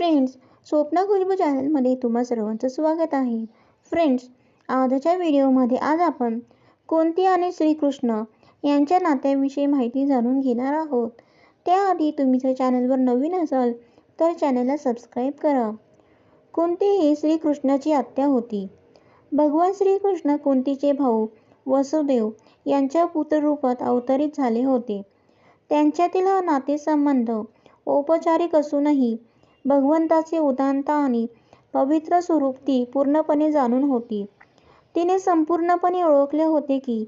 Friends Swapna Khushboo चॅनलमध्ये तुम्हा सर्वांचं स्वागत आहे. फ्रेंड्स आजच्या व्हिडिओमध्ये आज आपण कोणती आणि श्रीकृष्ण यांच्या नात्याविषयी माहिती जाणून घेणार आहोत. त्याआधी तुम्ही जर चॅनलवर नवीन असाल तर चॅनलला सबस्क्राईब करा. कोणती ही श्रीकृष्णाची आत्या होती. भगवान श्रीकृष्ण कुंतीचे भाऊ वसुदेव यांच्या पुत्ररूपात अवतरित झाले होते. त्यांच्यातील हा नातेसंबंध औपचारिक असूनही भगवंताचे उदांत आणि पवित्र स्वरूप ती पूर्णपणे जाणून होती. तिने संपूर्णपणे ओळखले होते की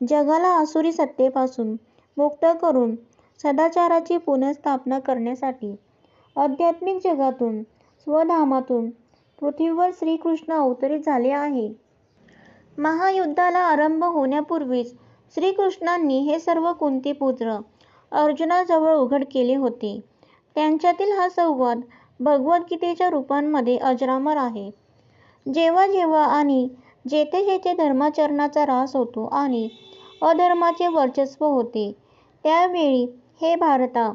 जगाला आसुरी सत्तेपासून मुक्त करून सदाचाराची पुनर्स्थापना करण्यासाठी आध्यात्मिक जगातून स्वधामातून पृथ्वीवर श्रीकृष्ण अवतरित झाले आहे. महायुद्धाला आरंभ होण्यापूर्वीच श्रीकृष्णांनी हे सर्व कुंतीपुत्र अर्जुनाजवळ उघड केले होते. त्यांच्यातील हा संवाद भगवद्गीतेच्या रूपांमध्ये अजरामर आहे. जेव्हा जेव्हा आणि जेथे जेथे धर्माचरणाचा ऱ्हास होतो आणि अधर्माचे वर्चस्व होते त्यावेळी हे भारता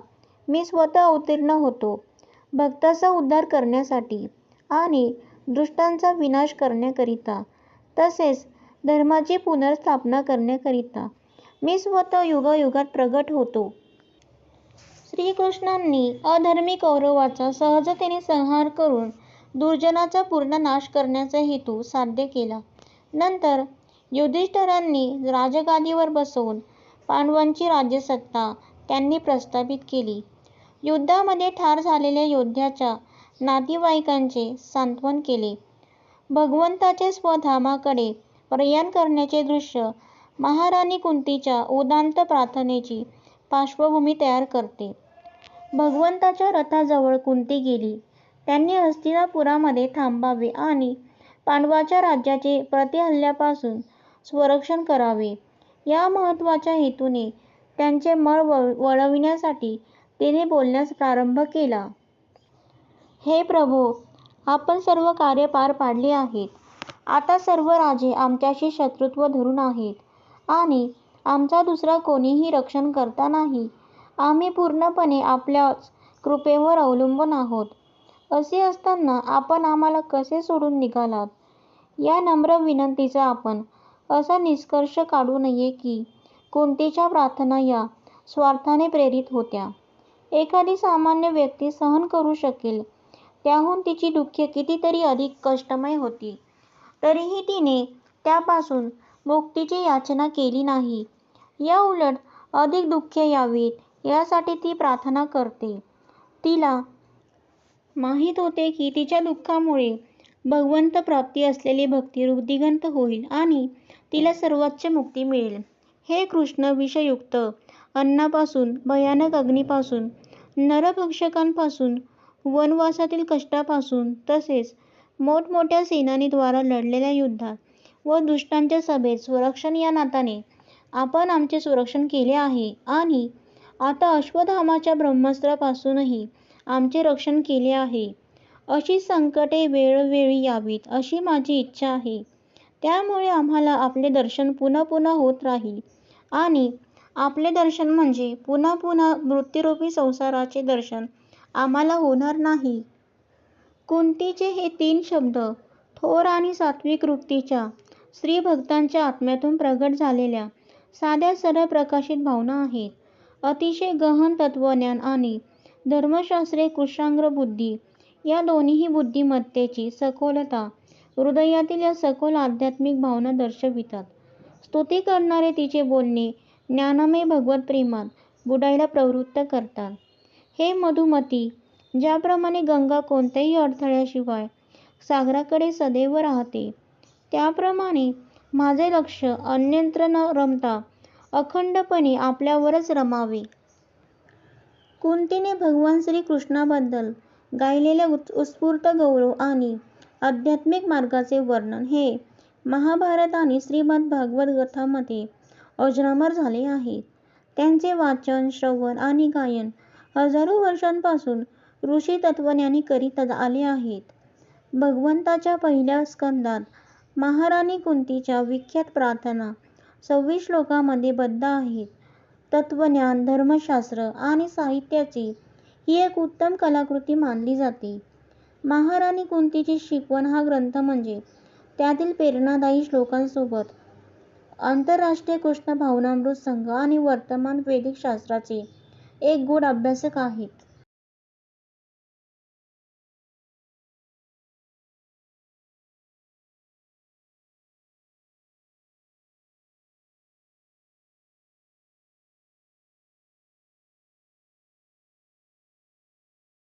मी स्वतः अवतीर्ण होतो. भक्ताचा उद्धार करण्यासाठी आणि दुष्टांचा विनाश करण्याकरिता तसेच धर्माची पुनर्स्थापना करण्याकरिता मी स्वतः युगायुगात प्रगट होतो. श्रीकृष्णांनी अधर्मी कौरवाचा सहजतेने संहार करून दुर्जनाचा पूर्ण नाश करण्याचा हेतू साध्य केला. नंतर युधिष्ठिरांनी राजगादीवर बसवून पांडवांची राज्यसत्ता त्यांनी प्रस्थापित केली. युद्धामध्ये ठार झालेल्या योद्ध्याच्या नातेवाईकांचे सांत्वन केले. भगवंताचे स्वधामाकडे प्रयाण करण्याचे दृश्य महाराणी कुंतीच्या उदांत प्रार्थनेची पार्श्वभूमी तयार करते. भगवंताच्या रथाजवळ कुंती गेली. त्यांनी हस्तिनापुरामध्ये थांबावे आणि पांडवाच्या राज्याचे प्रतिहल्ल्यापासून संरक्षण करावे. या महत्त्वाच्या हेतूने त्यांचे मळ वळविण्यासाठी तिने बोलण्यास प्रारंभ केला. हे प्रभो आपण सर्व कार्य पार पाडली आहेत. आता सर्व राजे आमच्याशी शत्रुत्व धरून आहेत आणि आमचा दुसरा कोणीही रक्षण करता नाही. आम्ही पूर्णपणे आपल्याच कृपेवर अवलंबून आहोत. असे असताना आपण आम्हाला कसे सोडून निघालात? या नम्र विनंतीचा आपण असा निष्कर्ष काढू नये की कुंतीच्या प्रार्थना या स्वार्थाने प्रेरित होत्या. एखादी सामान्य व्यक्ती सहन करू शकेल त्याहून तिची दुःखे कितीतरी अधिक कष्टमय होती. तरीही तिने त्यापासून मुक्तीची याचना केली नाही. या उलट अधिक दुःखे यावीत यासाठी ती प्रार्थना करते. तिला माहीत होते की तिच्या दुःखामुळे भगवंत प्राप्ती असलेली भक्ती वृद्धिंगत होईल आणि तिला सर्वोच्च मुक्ती मिळेल. हे कृष्ण विषयुक्त अन्नापासून भयानक अग्नीपासून नरभक्षकांपासून वनवासातील कष्टापासून तसेच मोठमोठ्या सेनानीद्वारा लढलेल्या युद्धात व दुष्टांच्या सभेत संरक्षण या नाताने आपण आमचे संरक्षण केले आहे आणि आता अश्वत्थामाच्या ब्रह्मास्त्रापासूनही आमचे रक्षण केले आहे. अशी संकटे वेळोवेळी यावीत अशी माझी इच्छा आहे. त्यामुळे आम्हाला आपले दर्शन पुन्हा पुन्हा होत राहील. आणि आपले दर्शन म्हणजे पुन्हा पुन्हा मृत्यूरूपी संसाराचे दर्शन आम्हाला होणार नाही. कुंतीचे हे तीन शब्द थोर आणि सात्विक वृत्तीच्या स्त्रीभक्तांच्या आत्म्यातून प्रगट झालेल्या साध्या सरळ प्रकाशित भावना आहेत. अतिशय गहन तत्वज्ञान आणि धर्मशास्त्रे कुशांग्र बुद्धी या दोन्हीही बुद्धिमत्तेची सखोलता हृदयातील या सखोल आध्यात्मिक भावना दर्शवितात. स्तुती करणारे तिचे बोलणे ज्ञानमय भगवत प्रेमात बुडायला प्रवृत्त करतात. हे मधुमती ज्याप्रमाणे गंगा कोणत्याही अडथळ्याशिवाय सागराकडे सदैव राहते त्याप्रमाणे माझे लक्ष अन्यत्र न रमता अखंडपणे आपल्यावरच रमावे. कुंतीने भगवान श्रीकृष्णाबद्दल गायलेल्या उत्स्फूर्त गौरव आणि आध्यात्मिक मार्गाचे वर्णन हे महाभारत आणि श्रीमद भागवत कथामध्ये अजरामर झाले आहे. त्यांचे वाचन श्रवण आणि गायन हजारो वर्षांपासून ऋषी तत्वज्ञानी करीत आले आहेत. भगवंताच्या पहिल्या स्कंदात महाराणी कुंतीच्या विख्यात प्रार्थना सव्वीस श्लोकांमध्ये बद्ध आहेत. तत्वज्ञान धर्मशास्त्र आणि साहित्याची ही एक उत्तम कलाकृती मानली जाते. महाराणी कुंतीची शिकवण हा ग्रंथ म्हणजे त्यातील प्रेरणादायी श्लोकांसोबत आंतरराष्ट्रीय कृष्ण भावनामृत संघ आणि वर्तमान वैदिक शास्त्राचे एक गूढ अभ्यासक आहेत.